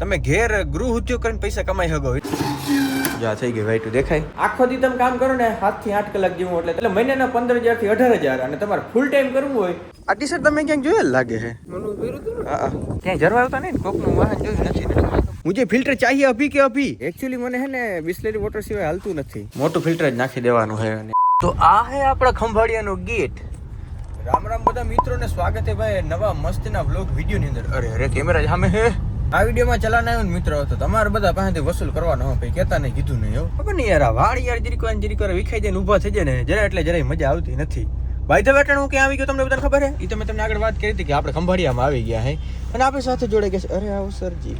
તમે ઘેર ગૃહ ઉદ્યોગ કરીને પૈસા કમાઈ શકો જા થઈ ગઈ વાઈટું દેખાય. આખો દી તમે કામ કરો ને સાતથી આઠ કલાક જેવું એટલે એટલે મહિનાના પંદર હજારથી અઢાર હજાર અને તમારે ફૂલ ટાઈમ કરવું હોય. આ ટી શર્ટ તમે ક્યાંક જોયેલ લાગે છે? ક્યાંય હા. ક્યાંય જરવાવતા નહીં ને? કોકનું વાહન જોયું નથી મુજે ફિલ્ટર ચાહીએ અભી કે અભી? એકચ્યુઅલી મને હે ને બિસ્લેરી વોટર સિવાય હાલતું નથી. મોટું ફિલ્ટર જ નાખી દેવાનું છે તો આ હે આપણા ખંભાળિયાનો ગેટ. રામ રામ બધા મિત્રોને સ્વાગત છે ભાઈ નવા મસ્તના વ્લોગ વીડિયો ની અંદર. અરે અરે કેમેરા સામે હે આ વિડીયોમાં ચલાન આવ્યો મિત્રો, તો તમારે બધા પાસેથી વસૂલ કરવાનો હોય ભાઈ કેતા નહીં, કીધું નહીં ખબર નહીં યાર વાળ યાર જરીક જરીક વિખાઈ જઈને ઊભા થઈ જાય ને જરા એટલે જરાય મજા આવતી નથી. ભાઈ ધ વેટણ હું ક્યાં આવી ગયો? તમને બધાને ખબર હે એ તો મેં તમને આગળ વાત કરી હતી કે આપણે ખંભાળિયામાં આવી ગયા હે. અને આપણી સાથે જોડે કે અરે આવો સરજી.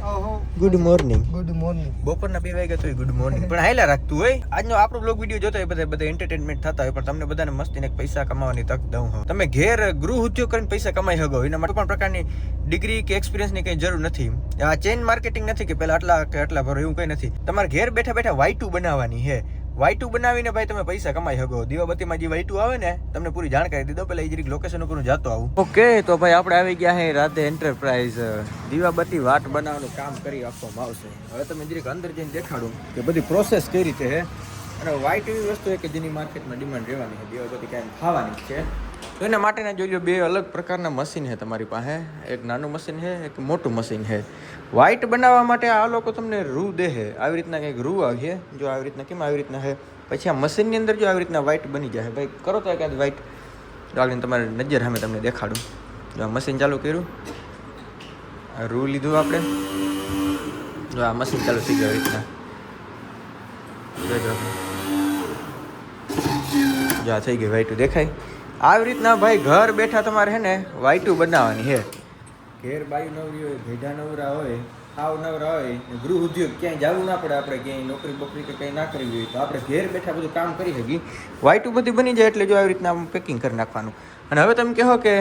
ગુડ મોર્નિંગ ગુડ મોર્નિંગ બપોરના બે વાગ્યા તો ગુડ મોર્નિંગ પણ હાયલા રાખતું હોય. આજનો આપણો બ્લોગ વીડિયો જોતો હોય બધા બધા એન્ટરટેનમેન્ટ થતા હોય પણ તમને બધાને મસ્તીને એક પૈસા કમાવાની તક દઉં હું. તમે ઘેર ગૃહ ઉદ્યોગ કરીને પૈસા કમાઈ શકો. એના માટે પણ પ્રકારની ડિગ્રી કે એક્સપિરિયન્સની કંઈ જરૂર નથી. આ ચેન માર્કેટિંગ નથી કે પેલા આટલા કે આટલા ભરો એવું કંઈ નથી. તમારે ઘેર બેઠા બેઠા વાયટુ બનાવવાની છે. વાય ટુ બનાવીને ભાઈ તમે પૈસા કમાઈ શકો. દીવાબત્તીમાં જે વાય ટુ આવે ને, તમને પૂરી જાણકારી દીધો પેલા એ જરીક લોકેશન ઉપર હું જાતો આવું. ઓકે, તો ભાઈ આપણે આવી ગયા છે રાધે એન્ટરપ્રાઇઝ દીવાબત્તી વાટ બનાવવાનું કામ કરી આપવામાં આવશે. હવે તમે જરીક અંદર જઈને દેખાડું કે બધી પ્રોસેસ કઈ રીતે છે. અને વ્હાઈટ એવી વસ્તુ છે કે જેની માર્કેટમાં ડિમાન્ડ રહેવાની છે. દીવાબત્તી કાંઈ ખાવાની છે. એના માટેના જોઈ લો બે અલગ પ્રકારના મશીન છે તમારી પાસે. એક નાનું મશીન છે, એક મોટું મશીન છે. વ્હાઈટ બનાવવા માટે આ લોકો તમને રૂ દે છે આવી રીતના કંઈક રૂ આવીએ જો આવી રીતના કેમ આવી રીતના છે? પછી આ મશીનની અંદર જો આવી રીતના વ્હાઈટ બની જાય ભાઈ, કરો તો ક્યાંક વ્હાઈટ તો આગળ તમારી નજર સામે તમને દેખાડું. જો આ મશીન ચાલુ કર્યું. આ રૂ લીધું આપણે. જો આ મશીન ચાલુ થઈ ગયું રીતના. જો આ થઈ ગઈ વાઈટું દેખાય. આવી રીતના ભાઈ ઘર બેઠા તમારે છે ને વાઈટું બનાવવાની છે ઘેર બાયુ નવરી હોય ભેઢા નવરા હોય આવ નવરા હોય ગૃહ ઉદ્યોગ ક્યાંય જવું ના પડે આપણે ક્યાંય નોકરી બોકરી કે કંઈ ના કરવી હોય તો આપણે ઘેર બેઠા બધું કામ કરી શકીએ. વાઈટું બધી બની જાય એટલે જો આવી રીતના પેકિંગ કરી નાખવાનું. અને હવે તમે કહો કે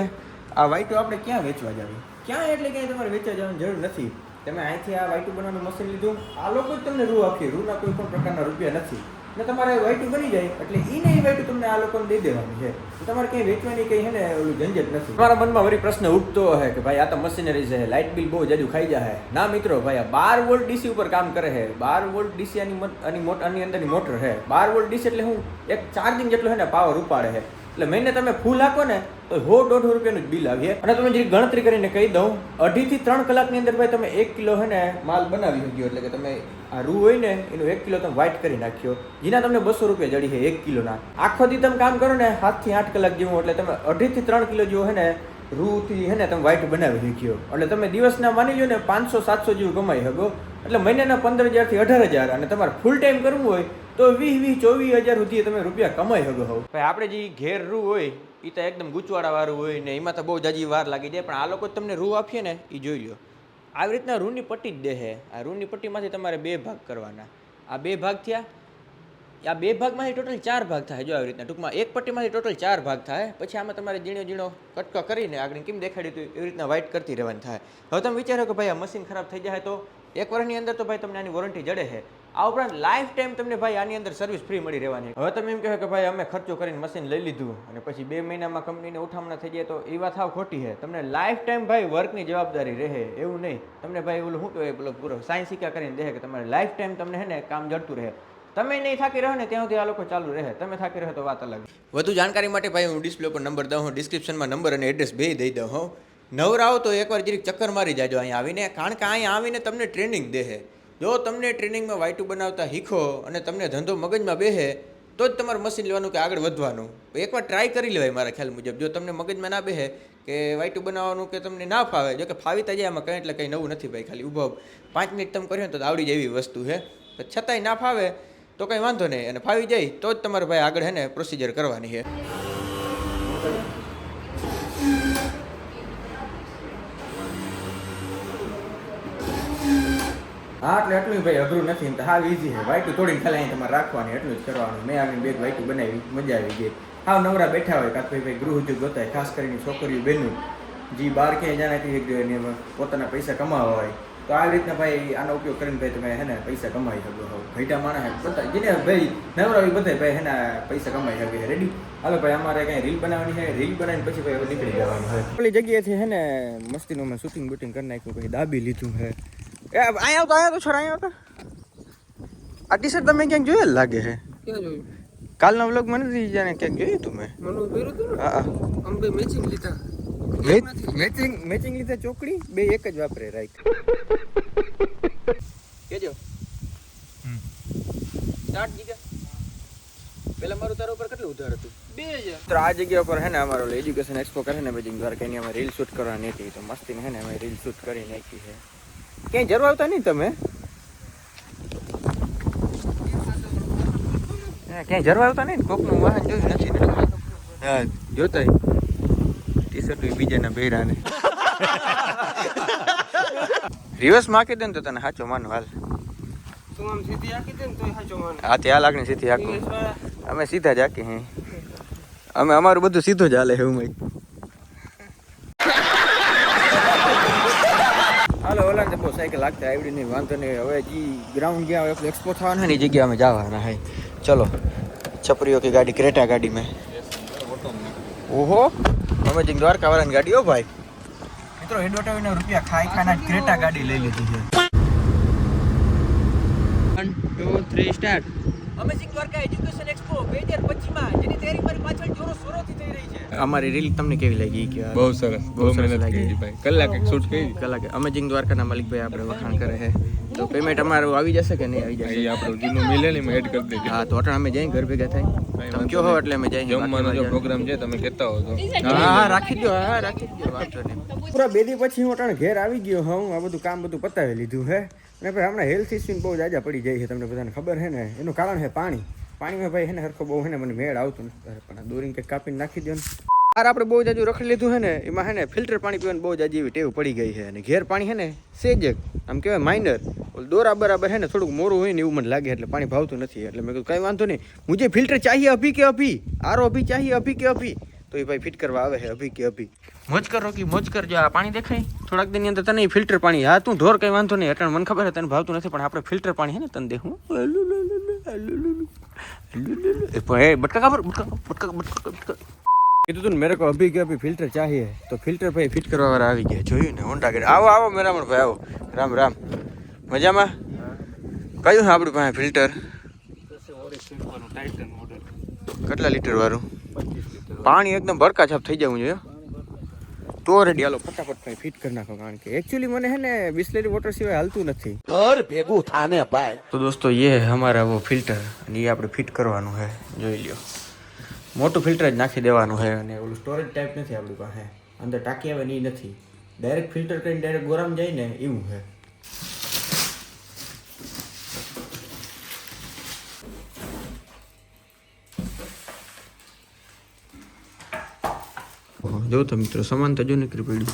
આ વાઈટું આપણે ક્યાં વેચવા જાવી? ક્યાં એટલે ક્યાંય તમારે વેચવા જવાની જરૂર નથી. તમે અહીંથી આ વાઈટું બનાવવાનું મશીન લીધું આ લોકો જ તમને રૂ આપીએ રૂના કોઈ પણ પ્રકારના રૂપિયા નથી. ને તમારે વાઈટું બની જાય, એટલે એ નહીં ઈ તમને આ લોકોને દઈ દેવાનું છે. તમારે કંઈ વેચવાની કંઈ છે ને ઓલું ઝંઝટ નથી. તમારા મનમાં વળી પ્રશ્ન ઉઠતો હે કે ભાઈ આ તો મશીનરી છે, લાઇટ બિલ બહુ જાજુ ખાઈ જાય ના મિત્રો, ભાઈ આ બાર વોલ્ટ ડીસી ઉપર કામ કરે છે બાર વોલ્ટ ડીસી આની આની મોટ, આની અંદરની મોટર છે બાર વોલ્ટ ડીસી એટલે હું એક ચાર્જિંગ જેટલો છે ને પાવર ઉપાડે છે એટલે મહિને તમે ફૂલ આપો ને, તો સો દોઢસો રૂપિયાનું જ બિલ આવીએ. અને તમે જે ગણતરી કરીને કહી દઉં, અઢીથી ત્રણ કલાકની અંદર ભાઈ તમે એક કિલો છે ને માલ બનાવી શક્યો. એટલે કે તમે આ રૂ હોય ને, એનું એક કિલો તમે વ્હાઈટ કરી નાખ્યો. જેના તમને બસો રૂપિયા જડી છે એક કિલોના. આખો દી તમે કામ કરો ને સાતથી આઠ કલાક જેવું એટલે તમે અઢીથી ત્રણ કિલો જેવું છે ને, રૂથી હે ને તમે વ્હાઈટ બનાવી શક્યો. એટલે તમે દિવસના માની લો ને, પાંચસો, સાતસો જેવું કમાઈ શકો. એટલે મહિનાના પંદર હજારથી અઢાર હજાર, અને તમારે ફૂલ ટાઈમ કરવું હોય તો વીસ વીસ, ચોવીસ હજાર સુધી તમે રૂપિયા કમાઈ શકો હો ભાઈ, આપણે જે ઘેર રૂ હોય એ તો એકદમ ગૂંચવાડાવાળું હોય ને એમાં તો બહુ જાજી વાર લાગી જાય, પણ આ લોકો તમને રૂ આપીએ ને એ જોઈ લો આવી રીતના રૂની પટ્ટી જ દે આ રૂની પટ્ટીમાંથી તમારે બે ભાગ કરવાના. આ બે ભાગ થયા, આ બે ભાગમાંથી ટોટલ ચાર ભાગ થાય જો આવી રીતના. ટૂંકમાં એક પટ્ટીમાંથી ટોટલ ચાર ભાગ થાય, પછી આમાં તમારે ઝીણો ઝીણો કટકો કરીને આગળ કેમ દેખાડ્યું હતું, એવી રીતના વ્હાઇટ કરતી રહેવાનું થાય. હવે તમે વિચારો કે ભાઈ આ મશીન ખરાબ થઈ જાય તો, એક વર્ષની અંદર તો ભાઈ તમને આની વોરંટી જડે છે. આ ઉપરાંત લાઈફ ટાઈમ તમને ભાઈ આની અંદર સર્વિસ ફ્રી મળી રહેવાની. હવે તમે એમ કહો કે ભાઈ અમે ખર્ચો કરીને મશીન લઈ લીધું અને પછી બે મહિનામાં કંપનીને ઉઠામણા થઈ જાય તો એ વાત હાવ ખોટી છે. તમને લાઈફ ટાઈમ ભાઈ વર્કની જવાબદારી રહે, એવું નહીં. તમને ભાઈ ઓલું શું કહેવાય, પેલો પૂરો સાયન્સ શીખા કરીને દે કે તમારે લાઈફ ટાઈમ તમને હે કામ જડતું રહે. તમે નહીં થાકી રહો ને ત્યાં સુધી આ લોકો ચાલુ રહે. તમે થાકી રહો તો વાત અલગ. વધુ જાણકારી માટે ભાઈ હું ડિસ્પ્લે પર નંબર દઉં, હું ડિસ્ક્રિપ્શનમાં નંબર અને એડ્રેસ બે દઈ દઉં, હું. નવરાઓ તો એકવાર જરીક ચક્કર મારી જાજો અહીંયા આવીને. કારણ કે અહીંયા આવીને તમને ટ્રેનિંગ દે જો તમને ટ્રેનિંગમાં વાઈટુ બનાવતા શીખો અને તમને ધંધો મગજમાં બેહે, તો જ તમારે મશીન લેવાનું કે આગળ વધવાનું. એકવાર ટ્રાય કરી લેવાય મારા ખ્યાલ મુજબ. જો તમને મગજમાં ના બેહે કે વાઈટુ બનાવવાનું કે તમને ના ફાવે, જો કે ફાવી જાય એમાં કંઈ એટલે કંઈ નવું નથી ભાઈ, ખાલી ઊભો પાંચ મિનિટ તમે કર્યો તો આવડી જાય એવી વસ્તુ છે. છતાંય ના ફાવે, તો કંઈ વાંધો નહીં. અને ફાવી જાય, તો જ તમારે ભાઈ આગળ હે ને પ્રોસિજર કરવાની છે. હા, એટલે એટલું ભાઈ અઘરું નથી. તો હા ઈઝી છે. વાઇટું તોડીને ખાલી અહીં તમારે રાખવાની, એટલું જ કરવાનું. મેં આવીને બે વાઇટું બનાવી, મજા આવી ગઈ. હા નવરા બેઠા હોય કાં તો ભાઈ ગૃહ ઉદ્યોગ બતાય ખાસ કરીને છોકરીઓ બહેનું જે બહાર ક્યાંય જાણે કે એને પોતાના પૈસા કમાવા હોય. તો આ રીતના ભાઈ આનો ઉપયોગ કરીને ભાઈ તમે હે ને પૈસા કમાઈ શકો છો. ઘઈટા માણસ બધા જેને ભાઈ નવરા હોય બધા ભાઈ હેને પૈસા કમાઈ શકે. રેડી હાલો ભાઈ, અમારે કઈ રીલ બનાવવાની છે. રીલ બનાવીને પછી ભાઈ નીકળી જવાનું છે. પેલી જગ્યાએથી હે ને મસ્તીનું મેં શૂટિંગ બૂટિંગ કરી નાખ્યું, પછી દાબી લીધું છે. એ અહીંયા આવતો અહીંયા તો છોરા અહીંયા આવતા. આ ટી શર્ટ તમે ક્યાંક જોયેલ લાગે છે? ક્યાં જોયું? કાલના વ્લોગ મને જાણે ક્યાંક જોયું તું મેં. મને પહેર્યું તું હા હા. આમ બે મેચિંગ લીધા. મેચિંગ મેચિંગ લીધે ચોકડી બે એક જ વાપરે રાઈટ કેજો. સ્ટાર્ટ જીગા પેલા મારું તારા ઉપર કેટલું ઉધાર હતું? બે હજાર આ જગ્યા પર હે ને અમારો એજ્યુકેશન એક્સપો કરે ને દ્વારકા એની અમે રીલ શૂટ કરવાની હતી તો મસ્તી હે ને અમે રીલ શૂટ કરી નાખી છે. ક્યાંય જરૂર આવતા નહીં તમે? ક્યાંય જરૂર આવતા નહીં કોકનું વાહન જોયું નથી હા જોતા ટી શર્ટ બીજાના પહેરાને રિવર્સ માકી દે ને તો તને સાચો માન હાલ. તું આખી હા ત્યાં લાગણી સીધી હાકું અમે સીધા જ હાકી અમે અમારું બધું સીધું જ હાલે એવું મય હાલો મોટરસાઇકલ લાગતા આવડી નહીં વાંધો નહીં. હવે જે ગ્રાઉન્ડ ગયા હોય એક્સપો થવાના એ જગ્યા અમે જવાના હે. ચલો છપરીઓ કે ગાડી ક્રેટા ગાડી મેં ઓહો અમે જે દ્વારકાવાળાની ગાડી હો ભાઈ. મિત્રો એડવર્ટાવીને રૂપિયા ખાઈ ખાના ક્રેટા ગાડી લઈ લીધી છે. One two three start amazing Dwarka education expo બે હજાર પચીસમાં જેની તૈયારી મારી પાછળ જોરો શોરોથી થઈ રહી છે. અમારી રીલ તમને કેવી લાગી કે બહુ સરસ બહુ મહેનત કરી ભાઈ. કલાક એક શૂટ કરી. કલાક અમેઝિંગ દ્વારકાના માલિકભાઈ આપણે વખાણ કરે છે. તો પેમેન્ટ અમારું આવી જશે કે નહીં આવી જશે? આપણું જૂનું મિલે ને એડ કરી દેજો. હા તો અટણ અમે જઈ ઘર ભેગા થાય. તમે કયો હો એટલે અમે જઈ જમવાનો જો પ્રોગ્રામ છે તમે કહેતા હો તો. હા હા રાખી દો હા રાખી દો વાંધો નહીં. પૂરા બે દી પછી હું અટણ ઘેર આવી ગયો હા હું આ બધું કામ બધું પતાવી લીધું હે. અને ભાઈ હમણાં હેલ્થ ઇસ્યુ બહુ જાજા પડી જાય છે તમને બધાને ખબર છે ને. એનું કારણ છે હે પાણી? પાણીમાં ભાઈ હેને સરખો બહુ હેને મને મેળ આવતું નથી પણ દોરીને કંઈક કાપીને નાખી દો ને. આર આપણે બહુ જાજુ રખડી લીધું છે ને એમાં હે ને ફિલ્ટર પાણી પીવાનું બહુ જાજી એવી ટેવ પડી ગઈ છે અને ઘેર પાણી છે ને સેજક આમ કહેવાય માઇનર દોરા બરાબર હે ને થોડુંક મોરું હોય ને એવું મને લાગે એટલે પાણી ભાવતું નથી. એટલે મેં કીધું કાંઈ વાંધો નહીં. મુજે ફિલ્ટર ચાહી અભી કે અભી? આરો અભી ચાહી અભી કે અભી? તો એ ભાઈ ફિટ કરવા આવે છે અભી કે અભી. મોજ કરો કે મોજ કરજો. આ પાણી દેખાય? થોડાક દિનની અંદર તને ફિલ્ટર પાણી હા તું ઢોર કંઈ વાંધો નહીં. એટલે મને ખબર છે તને ભાવતું નથી પણ આપણે ફિલ્ટર પાણી છે ને તને દેખું. બટકા ખબર બટકા બટકા બટકા બટકા કીધું તું ને મેરે કો અભી કે અભી ફિલ્ટર ચાહીએ તો ફિલ્ટર ભાઈ ફિટ કરવા વાળા આવી ગયા. જોયું ને હોન્ડા ગાડી. આવો આવો મેરામણ ભાઈ આવો. રામ રામ. મજામાં? કયું છે આપણી પાસે ફિલ્ટર કેટલા લીટર વાળું? પાણી એકદમ ભરકા છાપ થઈ જવું જોઈએ તો રેડી ફટાફટ ભાઈ ફિટ કરી નાખો કારણ કે એકચ્યુઅલી મને હે ને બિસ્લેરી વોટર સિવાય હાલતું નથી. ઘર ભેગું થાને ભાઈ. તો દોસ્તો એ અમારા વો ફિલ્ટર અને એ આપણે ફિટ કરવાનું છે જોઈ લ્યો. મોટું ફિલ્ટર જ નાખી દેવાનું છે અને ઓલું સ્ટોરેજ ટાઈપ નથી આપણી પાસે. અંદર ટાંકી આવે ને એ નથી. ડાયરેક્ટ ફિલ્ટર કરીને ડાયરેક્ટ ગોરામ જાય ને એવું છે જો મિત્રો, સમાન તો જો નીકળી પડ્યું.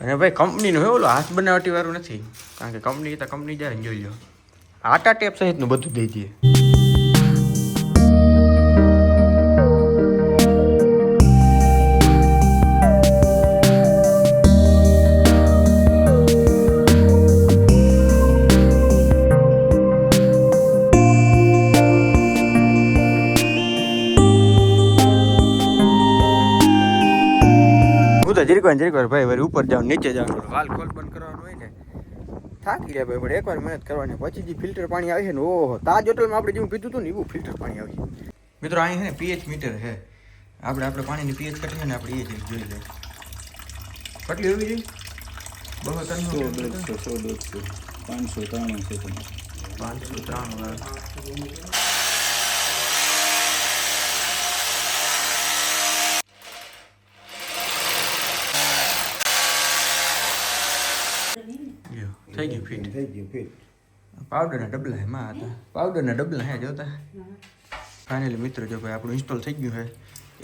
અને ભાઈ, કંપનીનું હોય ઓલો હાથ બનાવટી વાળું નથી. કારણ કે કંપની તો કંપની જાય જોઈ લો આટા ટેપ સહિતનું બધું દઈ દઈએ. જરીક વાર જરીક વાર ભાઈ વળી ઉપર જાઉં નીચે જાવ થોડું વાલ ખોલ બંધ કરવાનું હોય ને. થાકી જાય ભાઈ પણ એકવાર મહેનત કરવાની. પછી જે ફિલ્ટર પાણી આવે છે ને ઓહો તાજ હોટલમાં આપણે જેવું પીધું હતું ને એવું ફિલ્ટર પાણી આવી મિત્રો અહીં છે ને પીએચ મીટર છે. આપણે આપણે પાણીની પીએચ કેટલી ને આપણે એ જ જોઈ લઈએ. કેટલી હોવી જોઈએ બહુ ત્રણ પાંચસો ત્રાણું છે પાંચસો ત્રણ વાર લ્યો, થઈ ગયું ફિટ થઈ ગયું ફિટ પાવડરના ડબલા એમાં હતા પાવડરના ડબલા હે જોતા ફાઇનલી મિત્ર જો ભાઈ આપણું ઇન્સ્ટોલ થઈ ગયું છે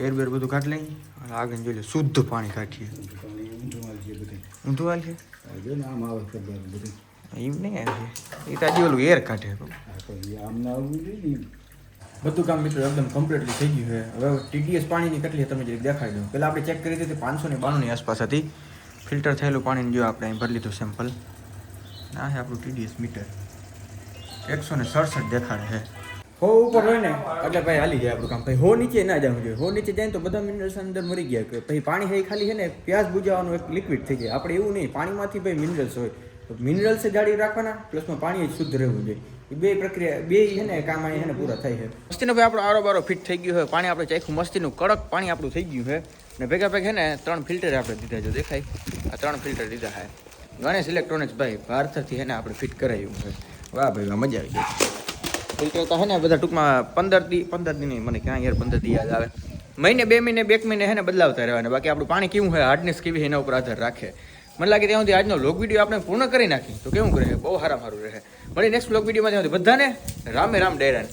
એરબેર બધું કાઢ લઈ અને આગળ જોઈ લે શુદ્ધ પાણી કાઢીએ. ઊંધું હાલ છે? જો આમ આવે બધું. એમ નહીં આવે છે. એ તો હજી ઓલું એર કાઢે આમ ના આવવું જોઈએ બધું કામ મિત્રો એકદમ કમ્પ્લીટલી થઈ ગયું છે. હવે ટીડીએસ પાણીની કેટલી તમે જરીક દેખાડી દો. પહેલાં આપણે ચેક કરી હતી પાંચસો ને બાણુંની આસપાસ હતી. ફિલ્ટર થયેલું પાણીની જો આપણે અહીં ભરી લીધું સેમ્પલ આ છે આપણું ટીડીએસ મીટર એકસો ને સડસઠ દેખાડે છે હો ઉપર હોય ને એટલે ભાઈ હાલી જાય આપણું કામ. ભાઈ હો નીચે ના જવું જોઈએ. હો નીચે જાય ને તો બધા મિનરલ્સ અંદર મરી ગયા. કે ભાઈ પાણી હે એ ખાલી છે ને પ્યાસ બુજાવાનું એક લિક્વિડ થઈ જાય. આપણે એવું નહીં પાણીમાંથી ભાઈ મિનરલ્સ હોય. તો મિનરલ્સ જાળવી રાખવાના પ્લસમાં પાણી શુદ્ધ રહેવું જોઈએ. એ બે પ્રક્રિયા બે છે ને કામ અહીં છે ને પૂરા થાય છે મસ્તીનો ભાઈ આપણો આરો બારો ફિટ થઈ ગયું છે પાણી આપણે ચાખ્યું મસ્તીનું કડક પાણી આપણું થઈ ગયું છે ને ભેગા ભેગા છે ને ત્રણ ફિલ્ટર આપણે દીધા જો દેખાય. આ ત્રણ ફિલ્ટર દીધા છે ગણેશ ઇલેક્ટ્રોનિક્સ ભાઈ ભારતથી છે ને આપણે ફિટ કરાવ્યું છે. વાહ ભાઈ મજા આવી ગઈ. ફિલ્ટર તો હે ને બધા ટૂંકમાં પંદર દી પંદર દી નહીં, મને ક્યાં યાર પંદર દી યાદ આવે. મહિને, બે મહિને બે મહિને છે ને બદલાવતા રહેવાના. બાકી આપણું પાણી કેવું હોય હાર્ડનેસ કેવી એના ઉપર આધાર રાખે. મને લાગે ત્યાં સુધી આજનો લોક વીડિયો આપણે પૂર્ણ કરી નાખી તો કેવું રહે? બહુ સારા સારું રહે. મળી નેક્સ્ટ લોક વિડીયોમાં ત્યાં બધાને રામે રામ, ડેરાન.